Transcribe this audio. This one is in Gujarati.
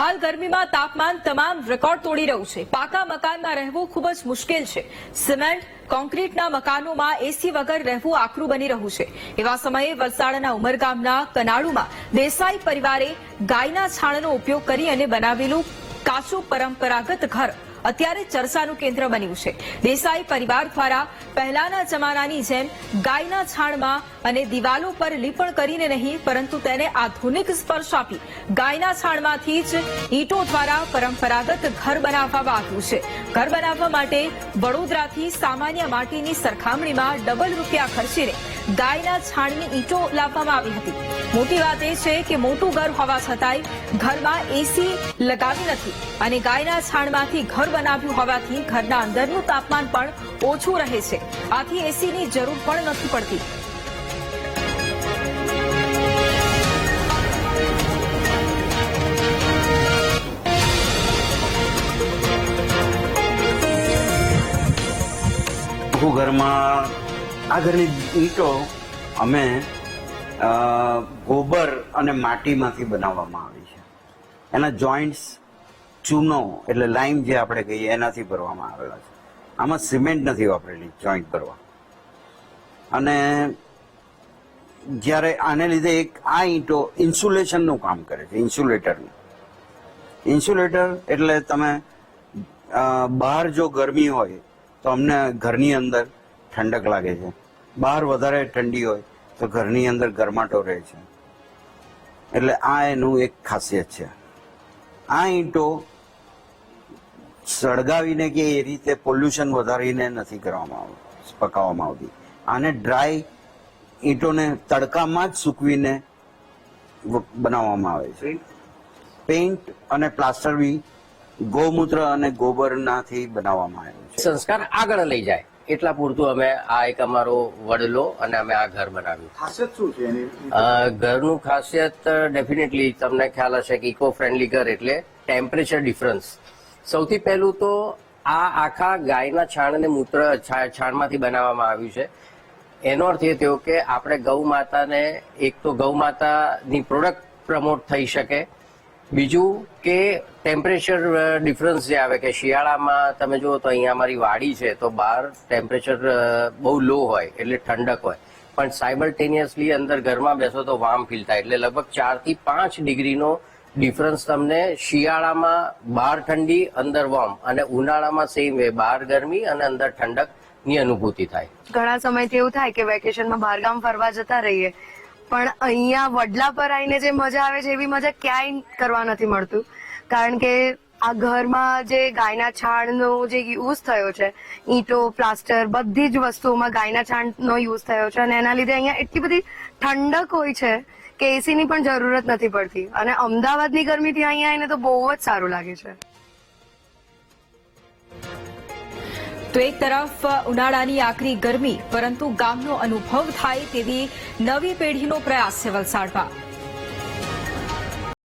હાલ ગરમીમાં તાપમાન તમામ રેકોર્ડ તોડી રહ્યું છે. પાકા મકાનમાં રહેવું ખૂબ જ મુશ્કેલ છે. સિમેન્ટ, કોન્ક્રીટના મકાનોમાં એસી વગર રહેવું આકરું બની રહ્યું છે. એવા સમયે વલસાડના ઉમરગામના કનાળુમાં દેસાઈ પરિવારે ગાયના છાણનો ઉપયોગ કરી અને બનાવેલું કાચું પરંપરાગત ઘર અત્યારે ચર્ચાનું કેન્દ્ર બન્યું છે. દેસાઈ પરિવાર દ્વારા પહેલાના જમાનાની જેમ ગાયના છાણમાં અને દિવાલો પર લીપણ કરીને નહીં, પરંતુ તેને આધુનિક સ્પર્શ આપી ગાયના છાણમાંથી જ ઈંટો દ્વારા પરંપરાગત ઘર બનાવવામાં આવ્યું છે. ઘર બનાવવા માટે વડોદરાથી સામાન્ય માટીની સરખામણીમાં ડબલ રૂપિયા ખર્ચીને ગાયના છાણની ઈંટો લાવવામાં આવી હતી. મોટી વાત એ છે કે મોટું ઘર હોવા છતાંય ઘરમાં એસી લગાવી નથી અને ગાયના છાણમાંથી ઘર બનાવ્યું હોવાથી ઘરના અંદરનું તાપમાન પણ ઓછું રહે છે. આથી એસીની જરૂર પણ નથી પડતી. આખું ઘરમાં આ ઘરની ઈંટો અમે ગોબર અને માટીમાંથી બનાવવામાં આવી છે. એના જોઈન્ટ્સ ચૂનો એટલે લાઈમ જે આપણે કહીએ એનાથી ભરવામાં આવેલા છે. આમાં સિમેન્ટ નથી વાપરેલી જોઈન્ટ ભરવા અને જ્યારે આને લીધે એક આ ઈંટો ઇન્સ્યુલેશનનું કામ કરે છે, ઇન્સ્યુલેટરનું. ઇન્સ્યુલેટર એટલે તમે બહાર જો ગરમી હોય તો અમને ઘરની અંદર ઠંડક લાગે છે. બહાર વધારે ઠંડી હોય તો ઘરની અંદર ગરમાટો રહે છે. એટલે આ એનું એક ખાસિયત છે. આ ઈંટો સળગાવીને કે એ રીતે પોલ્યુશન વધારીને નથી કરવામાં આવતું પકાવવામાં આવતી. આને ડ્રાય ઈંટોને તડકામાં જ સૂકવીને બનાવવામાં આવે છે. પેઇન્ટ અને પ્લાસ્ટર બી ગૌમૂત્ર અને ગોબરનાથી બનાવવામાં આવ્યું છે. સંસ્કાર આગળ લઈ જાય. એટલા પૂરતું અમે આ એક અમારો વડલો અને અમે આ ઘર બનાવ્યું. ખાસિયત શું છે ઘરનું ખાસિયત ડેફિનેટલી તમને ખ્યાલ હશે કે ઇકો ફ્રેન્ડલી ઘર એટલે ટેમ્પરેચર ડિફરન્સ. સૌથી પહેલું તો આ આખા ગાયના છાણ અને મૂત્ર છાણમાંથી બનાવવામાં આવ્યું છે. એનો અર્થ એ થયો કે આપણે ગૌ માતાને એક તો ગૌ માતાની પ્રોડક્ટ પ્રમોટ થઈ શકે બીજું કે ટેમ્પરેચર ડિફરન્સ જે આવે કે શિયાળામાં તમે જુઓ તો અહીંયા અમારી વાડી છે તો બહાર ટેમ્પરેચર બહુ લો હોય એટલે ઠંડક હોય. પણ સાયબરટેનિયસલી અંદર ઘરમાં બેસો તો વામ ફીલ થાય એટલે લગભગ ચારથી પાંચ ડિગ્રીનો ડિફરન્સ તમને શિયાળામાં બહાર ઠંડી, અંદર વોર્મ અને ઉનાળામાં સેમ વે બહાર ગરમી અને અંદર ઠંડકની અનુભૂતિ થાય. ઘણા સમયથી એવું થાય કે વેકેશનમાં બહારગામ ફરવા જતા રહીએ. પણ અહીંયા વડલા પર આવીને જે મજા આવે છે એવી મજા ક્યાંય કરવા નથી મળતું. કારણ કે આ ઘરમાં જે ગાયના છાણનો જે યુઝ થયો છે, ઈંટો, પ્લાસ્ટર, બધી જ વસ્તુઓમાં ગાયના છાણનો યુઝ થયો છે અને એના લીધે અહીંયા એટલી બધી ઠંડક હોય છે કે એસીની પણ જરૂરત નથી પડતી. અને અમદાવાદની ગરમીથી અહીંયા આવીને તો બહુ જ સારું લાગે છે. તો એક તરફ ઉનાળાની આકરી ગરમી, પરંતુ ગામનો અનુભવ થાય તેવી નવી પેઢીનો પ્રયાસ છે વલસાડમાં.